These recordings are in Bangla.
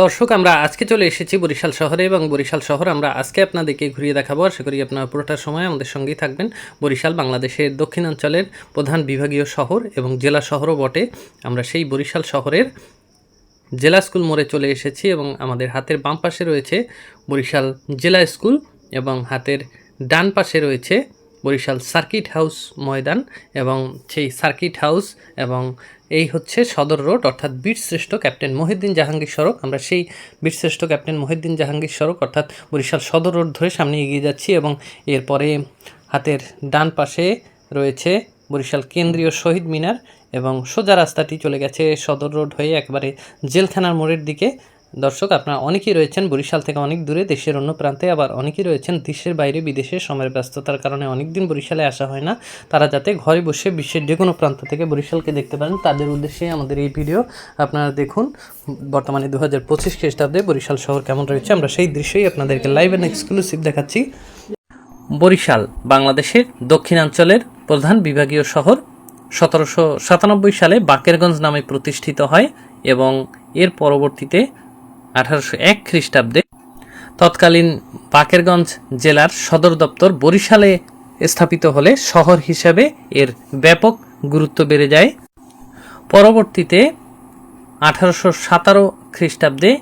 দর্শক, আমরা আজকে চলে এসেছি বরিশাল শহরে এবং বরিশাল শহর আমরা আজকে আপনাদেরকে ঘুরিয়ে দেখাবো। আশা করি আপনারা পুরোটা সময় আমাদের সঙ্গেই থাকবেন। বরিশাল বাংলাদেশের দক্ষিণাঞ্চলের প্রধান বিভাগীয় শহর এবং জেলা শহরও বটে। আমরা সেই বরিশাল শহরের জেলা স্কুল মোড়ে চলে এসেছি এবং আমাদের হাতের বাম পাশে রয়েছে বরিশাল জেলা স্কুল এবং হাতের ডান পাশে রয়েছে বরিশাল সার্কিট হাউস ময়দান এবং সেই সার্কিট হাউস এবং এই হচ্ছে সদর রোড, অর্থাৎ বীরশ্রেষ্ঠ ক্যাপ্টেন মহিউদ্দিন জাহাঙ্গীর সড়ক। আমরা সেই বীরশ্রেষ্ঠ ক্যাপ্টেন মহিউদ্দিন জাহাঙ্গীর সড়ক, অর্থাৎ বরিশাল সদর রোড ধরে সামনে এগিয়ে যাচ্ছি এবং এরপরে হাতের ডান পাশে রয়েছে বরিশাল কেন্দ্রীয় শহীদ মিনার এবং সোজা রাস্তাটি চলে গেছে সদর রোড হয়ে একবারে জেলখানার মোড়ের দিকে। দর্শক, আপনারা অনেকেই রয়েছেন বরিশাল থেকে অনেক দূরে, দেশের অন্য প্রান্তে, আবার অনেকেই রয়েছেন দেশের বাইরে, বিদেশে। সময়ের ব্যস্ততার কারণে অনেক দিন বরিশালে আসা হয় না। তারা যাতে ঘরে বসে বিশ্বের যে কোনো প্রান্ত থেকে বরিশালকে দেখতে পারেন, তাদের উদ্দেশ্যে আমাদের এই ভিডিও আপনারা দেখুন। বর্তমানে দু হাজার পঁচিশ খ্রিস্টাব্দে বরিশাল শহর কেমন রয়েছে, আমরা সেই দৃশ্যই আপনাদেরকে লাইভ অ্যান্ড এক্সক্লুসিভ দেখাচ্ছি। বরিশাল, বাংলাদেশের দক্ষিণাঞ্চলের প্রধান বিভাগীয় শহর। সতেরোশো সাতানব্বই সালে বাকেরগঞ্জ নামে প্রতিষ্ঠিত হয় এবং এর পরবর্তীতে আঠারোশো এক খ্রিস্টাব্দে তৎকালীন বাকেরগঞ্জ জেলার সদর দপ্তর বরিশালে স্থাপিত হলে শহর হিসাবে এর ব্যাপক গুরুত্ব বেড়ে যায়। পরবর্তীতে আঠারোশো সাতারো খ্রিস্টাব্দে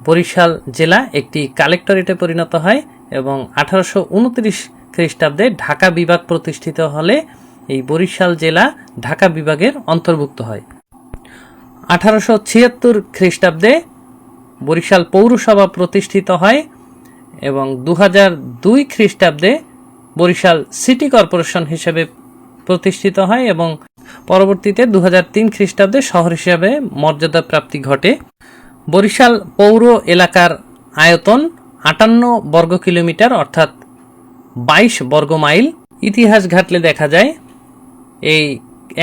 বরিশাল জেলা একটি কালেক্টরেটে পরিণত হয় এবং আঠারোশো উনত্রিশ খ্রিস্টাব্দে ঢাকা বিভাগ প্রতিষ্ঠিত হলে এই বরিশাল জেলা ঢাকা বিভাগের অন্তর্ভুক্ত হয়। আঠারোশো ছিয়াত্তর খ্রিস্টাব্দে বরিশাল পৌরসভা প্রতিষ্ঠিত হয় এবং দু দুই খ্রিস্টাব্দে বরিশাল সিটি কর্পোরেশন হিসেবে প্রতিষ্ঠিত হয় এবং পরবর্তীতে দু তিন খ্রিস্টাব্দে শহর হিসাবে মর্যাদা প্রাপ্তি ঘটে। বরিশাল পৌর এলাকার আয়তন আটান্ন বর্গ কিলোমিটার অর্থাৎ বাইশ বর্গ মাইল। ইতিহাস ঘাটলে দেখা যায়, এই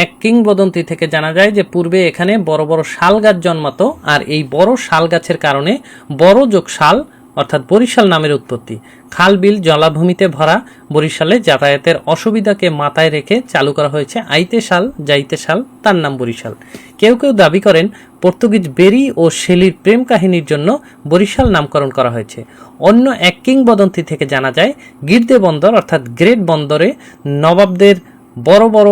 এক কিংবদন্তি থেকে জানা যায় যে পূর্বে এখানে বড় বড় শাল গাছ জন্মাতো আর এই বড় শাল গাছের কারণে বড় যোগ শাল, অর্থাৎ বরিশাল নামের উৎপত্তি। খাল বিল জলাভূমিতে ভরা বরিশালে যাতায়াতের অসুবিধাকে মাথায় রেখে চালু করা হয়েছে আইতে শাল, যাইতে শাল, তার নাম বরিশাল। কেউ কেউ দাবি করেন পর্তুগিজ বেরি ও শেলির প্রেম কাহিনীর জন্য বরিশাল নামকরণ করা হয়েছে। অন্য এক কিংবদন্তি থেকে জানা যায়, গির্দে বন্দর, অর্থাৎ গ্রেট বন্দরে নবাবদের বড় বড়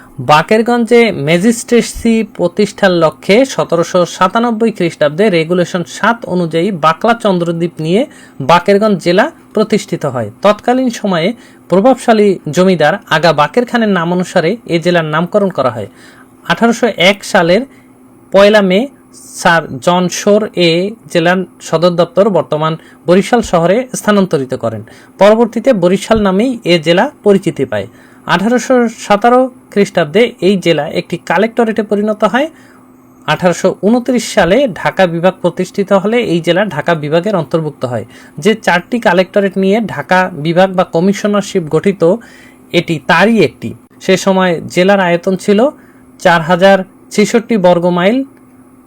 বাকেরগঞ্জে ম্যাজিস্ট্রেসি প্রতিষ্ঠার লক্ষ্যে সতেরোশো সাতানব্বই খ্রিস্টাব্দে রেগুলেশন সাত অনুযায়ী বাকলা চন্দ্রদ্বীপ নিয়ে বাকেরগঞ্জ জেলা প্রতিষ্ঠিত হয়। তৎকালীন সময়ে প্রভাবশালী জমিদার আগা বাকের খানের নাম অনুসারে এ জেলার নামকরণ করা হয়। আঠারোশো এক সালের পয়লা মে স্যার জন শোর এ জেলার সদর দপ্তর বর্তমান বরিশাল শহরে স্থানান্তরিত করেন। পরবর্তীতে বরিশাল নামেই এ জেলা পরিচিতি পায়। আঠারোশো সতেরো খ্রিস্টাব্দে এই জেলা একটি কালেক্টরেটে পরিণত হয়। আঠারোশো উনত্রিশ সালে ঢাকা বিভাগ প্রতিষ্ঠিত হলে এই জেলা ঢাকা বিভাগের অন্তর্ভুক্ত হয়। যে চারটি কালেক্টরেট নিয়ে ঢাকা বিভাগ বা কমিশনারশিপ গঠিত, এটি তারই একটি। সে সময় জেলার আয়তন ছিল চার হাজার ছেষট্টি বর্গ মাইল।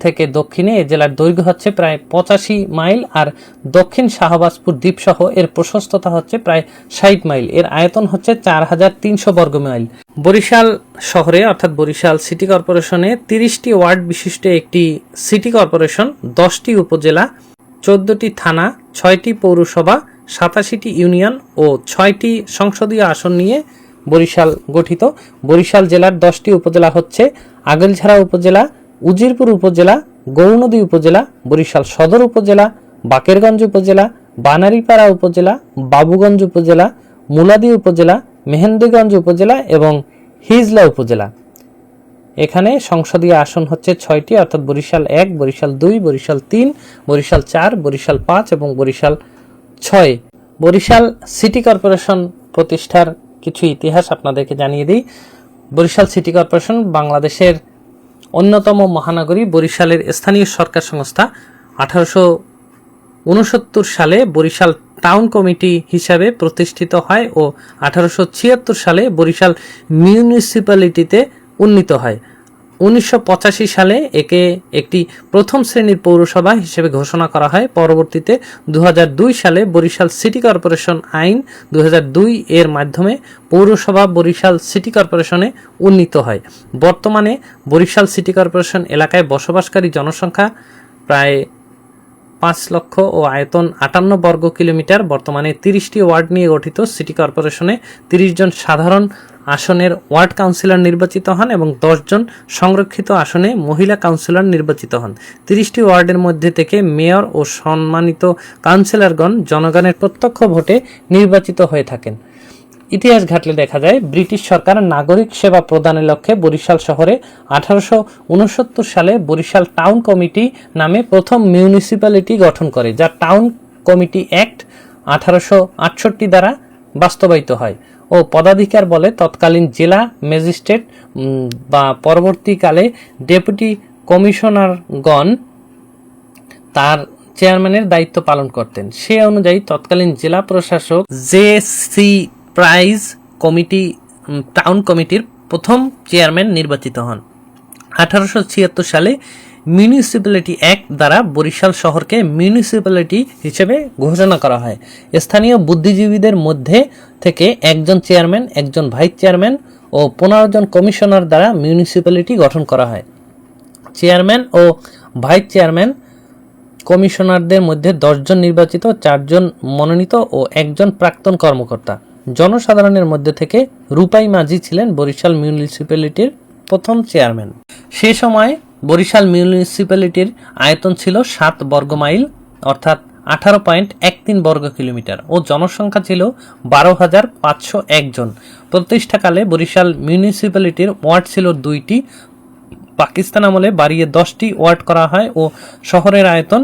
থেকে দক্ষিণে এ জেলার দৈর্ঘ্য হচ্ছে প্রায় পঁচাশি মাইল আর দক্ষিণ শাহবাজপুর দ্বীপসহ এর প্রশস্ততা হচ্ছে প্রায় ষাট মাইল। এর আয়তন হচ্ছে চার হাজার তিনশো বর্গ মাইল। বরিশাল শহরে, অর্থাৎ বরিশাল সিটি কর্পোরেশনে তিরিশটি ওয়ার্ড বিশিষ্ট একটি সিটি কর্পোরেশন, দশটি উপজেলা, চোদ্দটি থানা, ছয়টি পৌরসভা, সাতাশিটি ইউনিয়ন ও ছয়টি সংসদীয় আসন নিয়ে বরিশাল গঠিত। বরিশাল জেলার দশটি উপজেলা হচ্ছে আগলঝাড়া উপজেলা উজিরপুর উপজেলা গৌনদী উপজেলা, বরিশাল সদর উপজেলা, বাকেরগঞ্জ উপজেলা, বানারীপাড়া উপজেলা, বাবুগঞ্জ উপজেলা, মুলাদি উপজেলা, মেহেন্দিগঞ্জ উপজেলা এবং হিজলা উপজেলা। এখানে সংসদীয় আসন হচ্ছে ছয়টি, অর্থাৎ বরিশাল এক, বরিশাল দুই, বরিশাল তিন, বরিশাল চার, বরিশাল পাঁচ এবং বরিশাল ছয়। বরিশাল সিটি কর্পোরেশন প্রতিষ্ঠার কিছু ইতিহাস আপনাদেরকে জানিয়ে দিই। বরিশাল সিটি কর্পোরেশন বাংলাদেশের অন্যতম মহানগরী বরিশালের স্থানীয় সরকার সংস্থা। আঠারোশো উনসত্তর সালে বরিশাল টাউন কমিটি হিসাবে প্রতিষ্ঠিত হয় ও আঠারোশো ছিয়াত্তর সালে বরিশাল মিউনিসিপ্যালিটিতে উন্নীত হয়। উনিশশো পঁচাশি সালে একে একটি প্রথম শ্রেণির পৌরসভা হিসেবে ঘোষণা করা হয়। পরবর্তীতে দু হাজার দুই সালে বরিশাল সিটি কর্পোরেশন আইন দু হাজার দুই এর মাধ্যমে পৌরসভা বরিশাল সিটি কর্পোরেশনে উন্নীত হয়। বর্তমানে বরিশাল সিটি কর্পোরেশন এলাকায় বসবাসকারী জনসংখ্যা প্রায় পাঁচ লক্ষ ও আয়তন আটান্ন বর্গ কিলোমিটার। বর্তমানে তিরিশটি ওয়ার্ড নিয়ে গঠিত সিটি কর্পোরেশনে তিরিশ জন সাধারণ আসনের ওয়ার্ড কাউন্সিলর নির্বাচিত হন এবং জন সংরক্ষিত আসনে মহিলা কাউন্সিলর নির্বাচিত হন। তিরিশটি ওয়ার্ডের মধ্যে থেকে মেয়র ও সম্মানিত কাউন্সিলরগণ জনগণের প্রত্যক্ষ ভোটে নির্বাচিত হয়ে থাকেন। ইতিহাস ঘাটলে দেখা যায়, ব্রিটিশ সরকার নাগরিক সেবা প্রদানের লক্ষ্যে বরিশাল শহরে আঠারোশো উনসত্তর সালে বরিশাল টাউন কমিটি নামে প্রথম মিউনিসিপ্যালিটি গঠন করে, যা টাউন কমিটি অ্যাক্ট আঠারোশো আটষট্টি দ্বারা বাস্তবায়িত হয়। ও পদাধিকার বলে তৎকালীন জেলা ম্যাজিস্ট্রেট বা পরবর্তীকালে ডেপুটি কমিশনারগণ তার চেয়ারম্যানের দায়িত্ব পালন করতেন। সে অনুযায়ী তৎকালীন জেলা প্রশাসক J C Price committee town কমিটির প্রথম চেয়ারম্যান নির্বাচিত হন। আঠারোশো ছিয়াত্তর সালে মিউনিসিপ্যালিটি অ্যাক্ট দ্বারা বরিশাল শহরকে মিউনিসিপ্যালিটি হিসেবে ঘোষণা করা হয়। স্থানীয় বুদ্ধিজীবীদের মধ্যে থেকে একজন চেয়ারম্যান, একজন ভাইস চেয়ারম্যান ও পনেরো জন কমিশনার দ্বারা মিউনিসিপ্যালিটি গঠন করা হয়। চেয়ারম্যান ও ভাইস চেয়ারম্যান কমিশনারদের মধ্যে দশজন নির্বাচিত চারজন মনোনীত ও একজন প্রাক্তন কর্মকর্তা। জনসাধারণের মধ্যে থেকে রূপাই মাঝি ছিলেন বরিশাল মিউনিসিপ্যালিটির প্রথম চেয়ারম্যান। সে সময় বরিশাল মিউনিসিপ্যালিটির আয়তন ছিল সাত বর্গ মাইল অর্থাৎ আঠারো পয়েন্ট এক তিন বর্গ কিলোমিটার, ও জনসংখ্যা ছিল বারো হাজার পাঁচশো একজন প্রতিষ্ঠাকালে বরিশাল মিউনিসিপ্যালিটির ওয়ার্ড ছিল দুইটি, পাকিস্তান আমলে বাড়িয়ে দশটি ওয়ার্ড করা হয়, ও শহরের আয়তন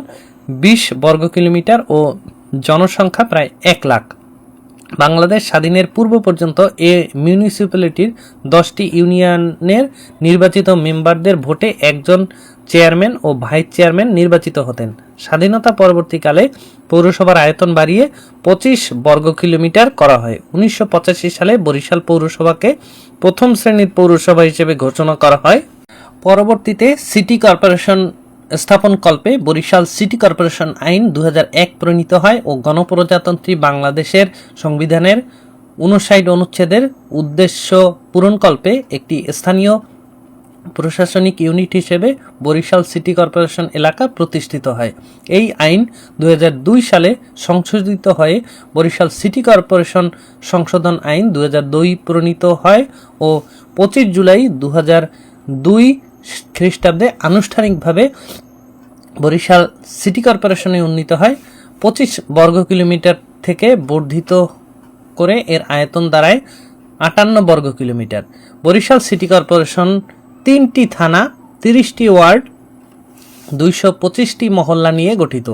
বিশ বর্গ কিলোমিটার, ও জনসংখ্যা প্রায় এক লাখ। বাংলাদেশ স্বাধীনের পূর্ব পর্যন্ত এ মিউনিসিপ্যালিটির দশটি ইউনিয়নের নির্বাচিত মেম্বারদের ভোটে একজন চেয়ারম্যান ও ভাইস চেয়ারম্যান নির্বাচিত হতেন। স্বাধীনতা পরবর্তীকালে পৌরসভার আয়তন বাড়িয়ে পঁচিশ বর্গ কিলোমিটার করা হয়। উনিশশো পঁচাশি সালে বরিশাল পৌরসভাকে প্রথম শ্রেণির পৌরসভা হিসেবে ঘোষণা করা হয়। পরবর্তীতে সিটি কর্পোরেশন স্থাপন কল্পে বরিশাল সিটি কর্পোরেশন আইন দু হাজার এক প্রণীত হয় ও গণপ্রজাতন্ত্রী বাংলাদেশের সংবিধানের উনষাট অনুচ্ছেদের উদ্দেশ্য পূরণকল্পে একটি স্থানীয় প্রশাসনিক ইউনিট হিসেবে বরিশাল সিটি কর্পোরেশন এলাকা প্রতিষ্ঠিত হয়। এই আইন দু হাজার দুই সালে সংশোধিত হয়ে বরিশাল সিটি কর্পোরেশন সংশোধন আইন দু হাজার দুই প্রণীত হয় ও পঁচিশ জুলাই দু দুই খ্রিস্টাব্দে আনুষ্ঠানিকভাবে বরিশাল সিটি কর্পোরেশনে উন্নীত হয়। পঁচিশ বর্গ কিলোমিটার থেকে বর্ধিত করে এর আয়তন দাঁড়ায় আটান্ন বর্গ কিলোমিটার। বরিশাল সিটি কর্পোরেশন তিনটি থানা, তিরিশটি ওয়ার্ড, দুইশো পঁচিশটি মহল্লা নিয়ে গঠিত।